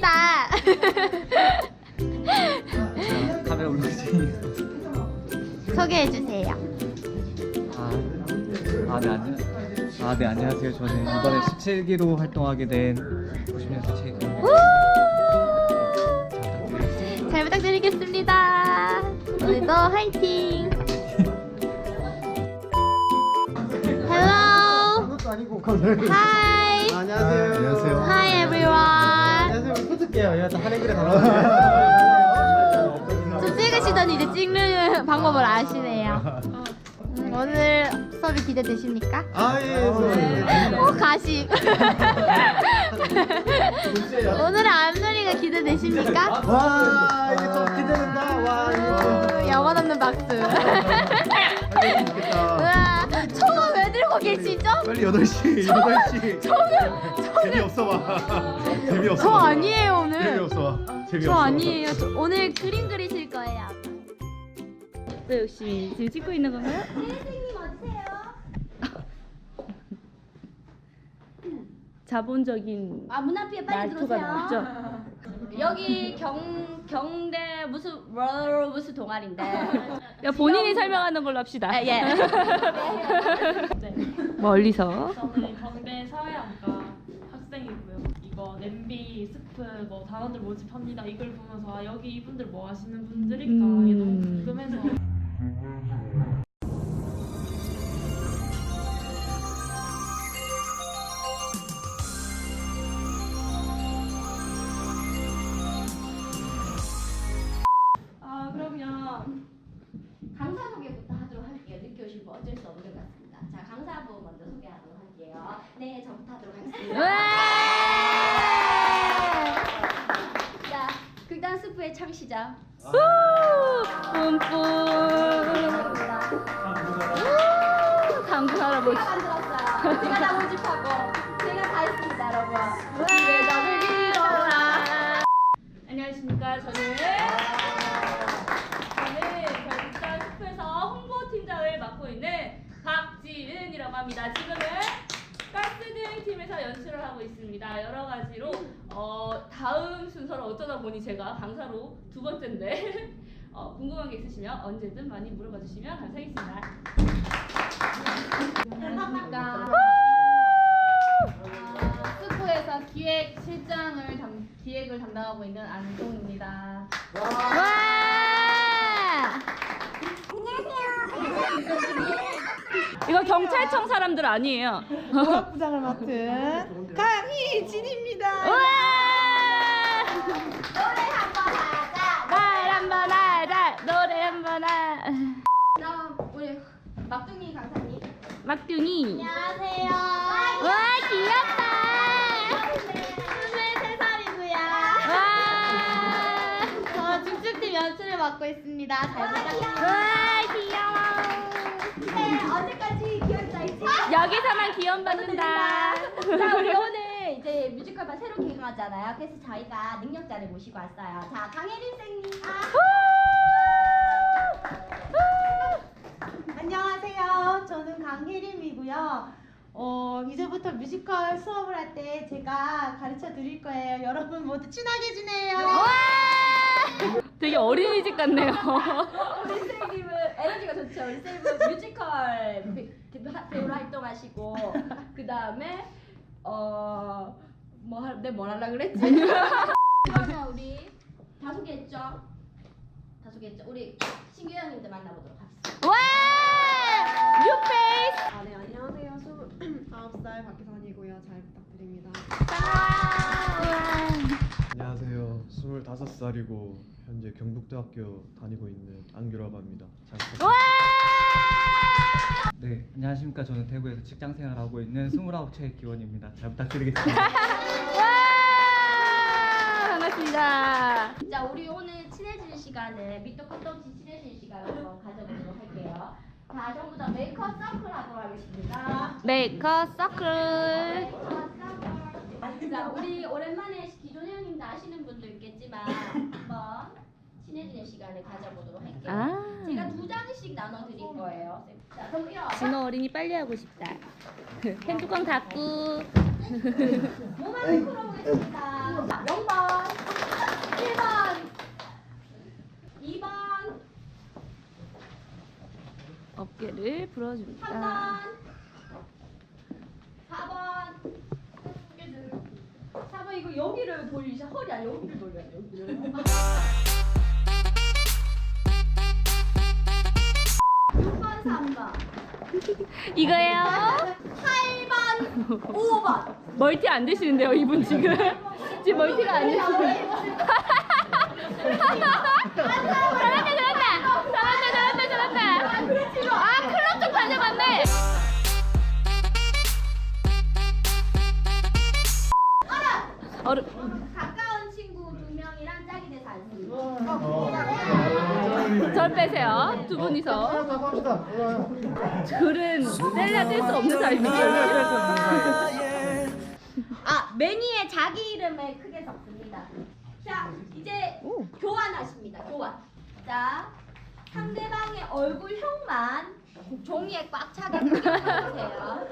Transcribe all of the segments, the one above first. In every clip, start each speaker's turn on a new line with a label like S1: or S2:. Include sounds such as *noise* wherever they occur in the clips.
S1: 맞습니다.
S2: 카메라 울렁증이
S1: 소개해 주세요.
S2: 아, 아, 네, 안녕. 아, 네, 안녕하세요. 저는 이번에 17기로 활동하게 된 90년대 최고.
S1: 잘 부탁드리겠습니다. 오늘도 화이팅. Hello.
S3: 아니고
S1: Hi.
S3: 안녕하세요.
S2: 안녕하세요.
S1: Hi everyone.
S3: 안녕하세요. 붙을게요. 여기다 한행그래 달아주세요.
S1: 저 찍으시더니 이제 찍는 *laughs* 방법을 아시네요. 음, 오늘 수업이 기대되십니까?
S3: 아 예.
S1: 오 가식. *laughs* 오늘의 앞놀이가 기대되십니까?
S3: 와 이게 좀 기대된다. 와 이거
S1: 오, 영혼 없는 박수. *laughs*
S3: 재밌겠다.
S1: 우와, 들고 계시죠?
S3: 빨리 8시 8시. 재미없어 봐. 재미없어.
S1: 저 아니에요 오늘.
S3: 재미없어 봐. 재미없어.
S1: 저 아니에요. 저 오늘 그림 그리실 거예요.
S4: 또 열심히 지금 찍고 있는 건가요?
S1: 선생님 어디세요?
S4: 자본적인
S1: 아 문 앞에 빨리
S4: 말투가
S1: 들어오세요.
S4: 나왔죠?
S1: 여기 경 경대 무슨 뭐 무슨 동아리인데. *laughs*
S4: 야 본인이 설명하는 걸로 합시다.
S1: 아, 예. *laughs*
S4: 멀리서
S5: 저는 경대 사회학과 학생이고요. 이거 냄비, 스프 뭐 단어들 모집합니다. 이걸 보면서 아, 여기 이분들 뭐 하시는 분들일까 이게 너무
S4: 음.
S5: 궁금해서
S1: 네, 저부터 하도록 하겠습니다. 자, 극단 스프의 창시자.
S4: 뿜뿜 당구 할아버지
S1: 제가 만들었어요. 제가 다 모집하고 제가 다 했습니다, 여러분. 왜 나를 믿어라.
S5: 안녕하십니까 저는 저는 결국단 스프에서 홍보팀장을 맡고 있는 박지은이라고 합니다. 지금은 가스등 팀에서 연출을 하고 있습니다. 여러 가지로 어, 다음 순서를 어쩌다 보니 제가 강사로 두 번째인데 *laughs* 어, 궁금한 게 있으시면 언제든 많이 물어봐 주시면 감사하겠습니다.
S1: 안녕하십니까. 아, 스프에서 기획 실장을 담, 기획을 담당하고 있는 안동입니다.
S4: 이거 경찰청 사람들 아니에요.
S6: 부장을 맡은 강희진입니다.
S1: 노래 한 번 하자.
S4: 말 한번 하자 노래 한번 하
S1: 그럼 우리 막둥이 강사님.
S4: 막둥이
S1: 안녕하세요.
S4: 와 귀엽다
S1: 23살이고요.
S4: 와,
S1: 저 중축팀 연출을 맡고 있습니다. 잘 부탁드립니다.
S4: 와 귀여워
S1: 네, 언제까지 기억자 있지?
S4: 여기서만 귀여움 받는다
S1: 자, 우리 오늘 이제 뮤지컬반 새로 개강하잖아요. 그래서 저희가 능력자를 모시고 왔어요. 자, 강혜린 쌤님.
S6: 안녕하세요. 저는 강혜림이고요. 어, 이제부터 뮤지컬 수업을 할 때 제가 가르쳐 드릴 거예요. 여러분 모두 친하게 지내요.
S4: 되게 어린이집 같네요 *laughs*
S1: 우리 쌤님은 에너지가 좋죠. 우리 쌤은 뮤지컬 배- 배- 배우로 활동하시고 그 다음에 어뭐 내뭘 하려 그랬지? *laughs* 그러면 우리 다 소개했죠? 다 소개했죠? 우리 신규 형님들 만나보도록 합시다.
S4: 와 뉴페이스
S7: 아, 네, 안녕하세요. 29살 박혜선이고요. 잘 부탁드립니다.
S3: 25살이고 현재 경북대학교 다니고 있는 안규라고 합니다. 잘 부탁드립니다.
S2: 네, 안녕하십니까. 저는 대구에서 직장 생활하고 있는 29채 기원입니다. 잘 부탁드리겠습니다. *laughs*
S4: 와 반갑습니다
S1: 자, 우리 오늘 친해지는 시간을 밑도 끝도 없이 친해지는 시간을 한번 가져보도록 할게요. 자, 전부 다 메이크업 서클 하도록 하겠습니다. 메이크업 서클. 자, 우리 오랜만에 기존 회원님도 아시는 분도 있겠지만 한번 친해지는 시간을 가져보도록 할게요.
S4: 아.
S1: 제가 두 장씩 나눠 드릴 거예요. 자, 그럼 일어나서
S4: 진호 어린이 빨리 하고 싶다. *laughs* 펜 뚜껑 닫고. *laughs*
S1: 몸을 풀어보겠습니다. 자, 0번, 1번, 2번,
S4: 어깨를
S1: 3번,
S4: 풀어줍니다.
S1: 4번. 4번 이거 여기를 돌리셔. 허리 안 여기를 돌려야 돼. 여기를. *laughs* 3번, *laughs*
S4: 이거예요.
S1: 8번, 5번.
S4: 멀티 안 되시는데요, 이분 지금. *laughs* 지금 멀티가 안 되시는데. 절 빼세요. 두 분이서. 둘은 뗄래야 뗄 수 없는 사이입니다.
S1: 아, 매니에 자기 이름을 크게 적습니다. 자, 이제 교환하십니다. 교환. 자, 상대방의 얼굴형만 종이에 꽉 차게 적으세요.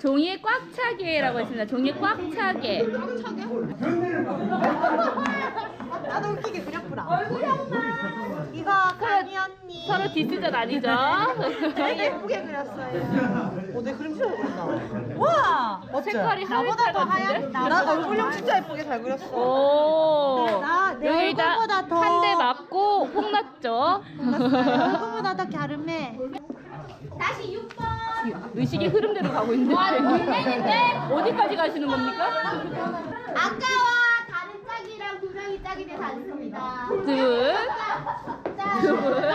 S4: 종이에 꽉 차게라고 했습니다. 종이에 꽉 차게. *laughs*
S6: 나도 웃기게 그렸구나.
S1: 얼굴형만.
S6: 이거 강희 언니.
S4: 서로 디스전 아니죠?
S6: 되게 예쁘게 그렸어요. 어, 내 그림 진짜 그렸다. 와!
S4: 색깔이
S6: 나보다 더
S4: 하얀.
S6: 나 얼굴형 진짜 예쁘게 잘 그렸어.
S4: 오.
S6: 나- 내
S4: 여기
S6: 얼굴보다 더-
S4: 한 대 맞고 혼났죠.
S6: 얼굴보다 더 갸름해.
S1: 다시 6번.
S4: 의식의 흐름대로 가고 있는데 어디까지 가시는 겁니까?
S1: 아까와 다른 짝이 돼서 앉습니다.
S4: 두 분.
S1: 자,
S4: 두 분.
S1: 자,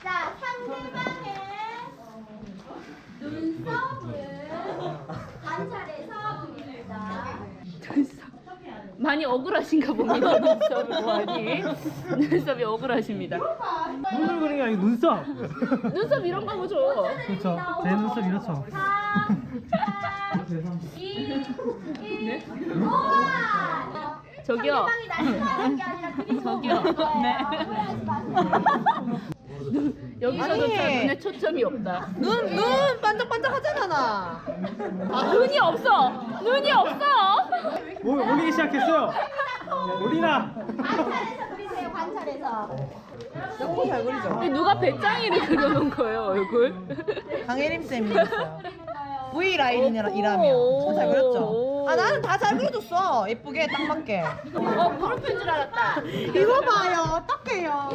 S1: 자, 상대방의 눈썹을 관찰해서 그립니다.
S4: 많이 억울하신가 봅니다. 눈썹을 보아니. 눈썹이 억울하십니다.
S2: 눈을 그린 게 아니고 눈썹.
S4: 눈썹 이런 거 보죠.
S2: 그렇죠. 제 눈썹 이렇죠.
S1: 3,
S4: 저기요.
S1: 상대방이 날씬하는 게 아니라 그게
S4: 저기요.
S1: 거예요.
S4: 네.
S1: 마세요. *laughs*
S4: 여기서조차
S6: 아니.
S4: 눈에 초점이 없다.
S6: 눈, 눈 반짝반짝 하잖아, 나.
S4: 아, 눈이 없어. 눈이 없어.
S2: 오, 올리기 시작했어요. 올리나.
S1: 관찰해서 그리세요. 관찰해서.
S6: 잘 그리죠?
S4: 근데 누가 배짱이를 그려놓은 거예요 얼굴?
S6: 강혜림 쌤이 그렸어요. V 라인이라며.
S4: 오.
S6: 진짜 잘 그렸죠? 아, 나는 다 잘 그려줬어. 예쁘게, 딱 맞게.
S4: 어 무릎인 줄 알았다.
S6: 이거 봐요. 어떡해요.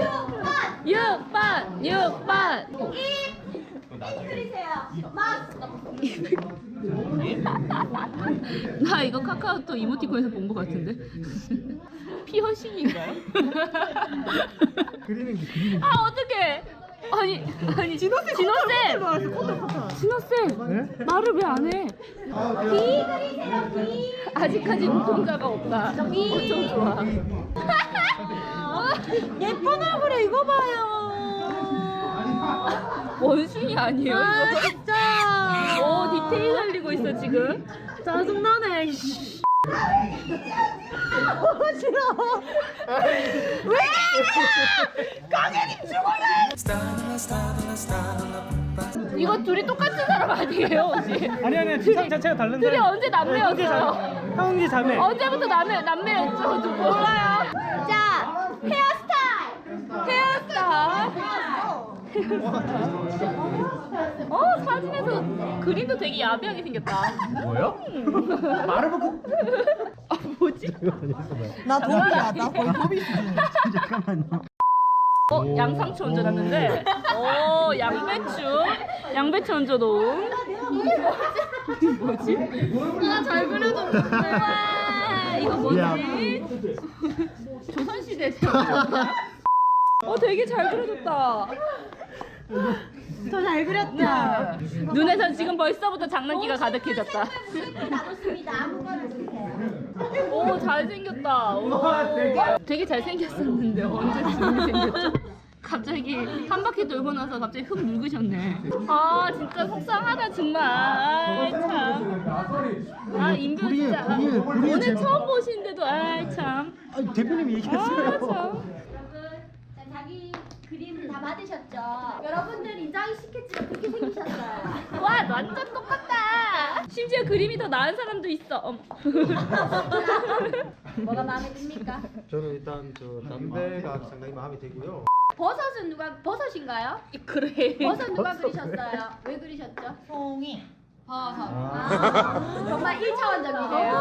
S4: 6번 6번
S1: 입 그리세요. 막.
S4: 나 이거 카카오톡 이모티콘에서 본 것 같은데 피어싱인가요? *laughs*
S2: 그리는 게 그리는
S4: 아 어떡해 아니 아니 진호쌤 진호쌤 진호쌤
S2: 네?
S4: 말을 왜 안 해?
S1: 비 그리세요. 비.
S4: 아직까지 눈동자가 없다 엄청 좋아 *laughs*
S6: 예쁜 얼굴에 이거 봐요.
S4: 원숭이 아니에요
S6: 아,
S4: 이거?
S6: 진짜.
S4: 오 디테일 살리고 있어 지금
S6: 짜증나네. 너무 싫어. 왜 이래? 강혜림 죽을래.
S4: 이거 둘이 똑같은 사람 아니에요 혹시?
S2: 아니 아니 지상 자체가 다른
S4: 둘이
S2: 사람.
S4: 언제 남매였어요?
S2: 형제 자매.
S4: 언제부터 남매 남매였죠? 누구 몰라요?
S1: 자, 헤어스타일.
S4: 헤어스타일. 어 사진에서 그림도 되게 야비하게 생겼다.
S2: 뭐요? 말을 보고. *laughs*
S4: 아 뭐지?
S6: 나 도비야. 나 거의 도비 수준. *laughs*
S2: 잠깐만요.
S4: 어 양상추 얹어놨는데. 어 양배추. 양배추 얹어놓은. 이게 뭐지? 아잘 그려줬는데. 이거 뭐지? 조선시대? 어 되게 잘 그려줬다. *laughs*
S6: 더잘 그렸다.
S4: 눈에선 지금 벌써부터 장난기가 가득해졌다.
S1: 아무거나.
S4: 오 잘생겼다. 오, 되게 잘생겼었는데 언제 눈이 생겼죠? 갑자기 한 바퀴 돌고 나서 갑자기 흙 묽으셨네. 아 진짜 속상하다 정말. 아이, 참. 아 인별 진짜 아, 오늘 처음 보시는데도 아이 참.
S8: 대표님이
S4: 아
S8: 얘기했어요.
S4: 참.
S1: 여러분, 자, 자기 그림 다 받으셨죠? 여러분들 인장이 시켰지만 그렇게 생기셨어요. *laughs*
S4: 와 완전 똑같다. 심지어 그림이 더 나은 사람도 있어. 어머. *laughs*
S1: 뭐가 마음에 듭니까?
S3: 저는 일단 저 담배가 상당히 마음에 들고요.
S1: 버섯은 누가 버섯인가요?
S4: 그래.
S1: 버섯 누가 그리셨어요? 왜 그리셨죠?
S6: 송이.
S1: 버섯. 아, 정말 1차원적이네요.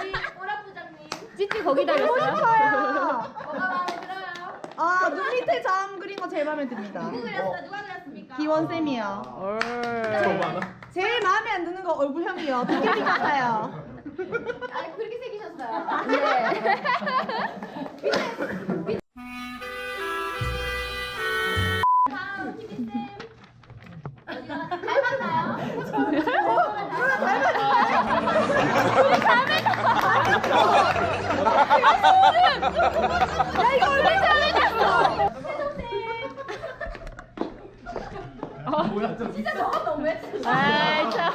S1: 우리 오라 부장님
S4: 찌찌 거기 달렸어요?
S1: 뭐가?
S6: 아, 눈 밑에 점 그린 거 제일 마음에 듭니다.
S1: 누구 그렸어? 누가 그렸습니까?
S6: 기원 쌤이요. 제일 마음에 안 드는 거 얼굴형이요. 도깨비 같아요.
S1: 아 그렇게 생기셨어요. 네. 다음 티비쌤 어디가 닮았나요?
S4: 야 이거 얼굴 잘해졌어.
S1: 진짜 저거 너무했어.
S4: 아이 참.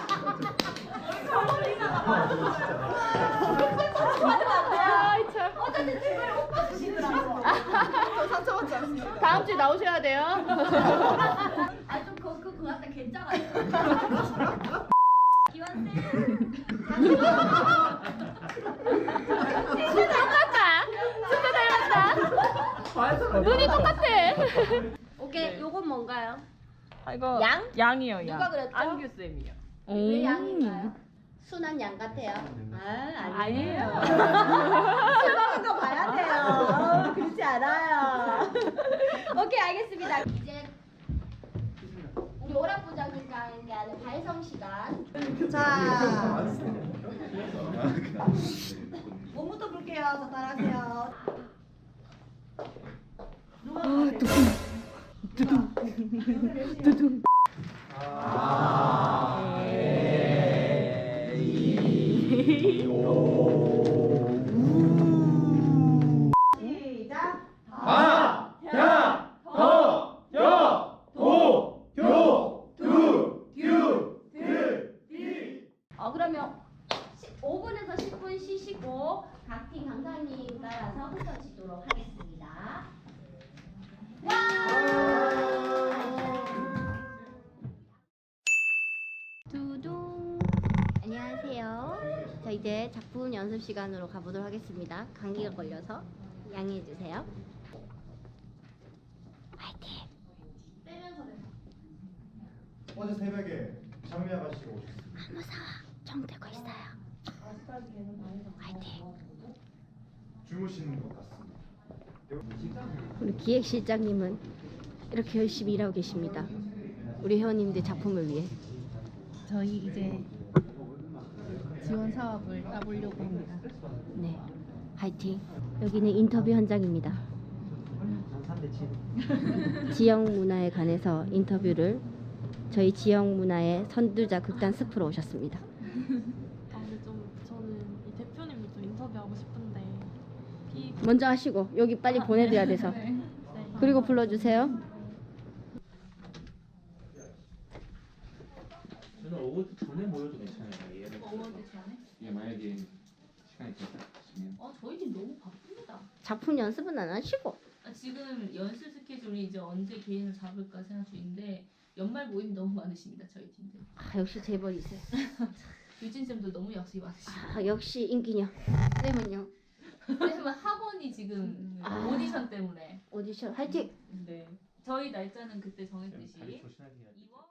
S4: 아이 참.
S1: 어쨌든 친구를 오빠 주시더라고.
S6: 저 상처받지 않습니다.
S4: 다음 주에 나오셔야 돼요.
S1: 아좀 그거 그거 갖다 괜찮아요. 기완 쌤.
S4: 똑같다. 진짜 닮았다. 눈이 똑같아.
S1: 오케이 요건 뭔가요?
S9: 이거
S1: 양?
S9: 양이요 양.
S1: 누가 그랬죠?
S9: 안규 쌤이요.
S1: 왜 양인가요? 순한 양 같아요. 아
S9: 아니에요. *laughs*
S6: 술 먹은 거 봐야 돼요. 어, 그렇지 않아요. *laughs*
S1: 오케이 알겠습니다. 이제 우리 오락 부장님과 함께하는 발성 시간.
S6: 자. *laughs* 몸부터 볼게요. 자, 따라하세요. 누가 시작.
S1: 어 그러면 5분에서 10분 쉬시고 각팀 강사님 따라서 흩어지도록 하 이제 작품 연습 시간으로 가보도록 하겠습니다. 감기가 걸려서 양해해 주세요. 화이팅.
S3: 어제 새벽에 장미 아가씨가 오셨어요.
S1: 안 무서워. 정되고 있어요. 화이팅.
S3: 주무시는 것 같습니다.
S1: 우리 기획실장님은 이렇게 열심히 일하고 계십니다. 우리 회원님들 작품을 위해.
S5: 저희 이제 지원 사업을 따보려고 합니다.
S1: 네. 화이팅. 여기는 인터뷰 현장입니다. 지역 문화에 관해서 인터뷰를 저희 지역 문화의 선두자 극단 스프로 오셨습니다.
S5: 아, 근데 좀 저는 이 대표님도 좀 인터뷰하고 싶은데 비
S1: 먼저 하시고 여기 빨리 보내드려야 돼서.
S5: 네.
S1: 그리고 불러주세요.
S8: 저는 오후 전에 모여도 괜찮아요. 오후 전에? 예, 만약에 시간이 괜찮으시면.
S4: 어 저희는 너무 바쁩니다.
S1: 작품 연습은 안 하시고.
S4: 아, 지금 연습 스케줄이 이제 언제 개인을 잡을까 생각 중인데 연말 모임 너무 많으십니다 저희 팀들.
S1: 아, 역시 재벌이세요. *laughs*
S4: 유진 쌤도 너무 역시 많으시고.
S1: 아, 역시 인기녀. 쌤은요?
S4: 쌤은 학원이 지금
S1: 아.
S4: 오디션 때문에.
S1: 오디션 화이팅!
S4: 네. 저희 날짜는 그때 정했듯이
S8: 다리 조심하게 해야지.
S4: 2월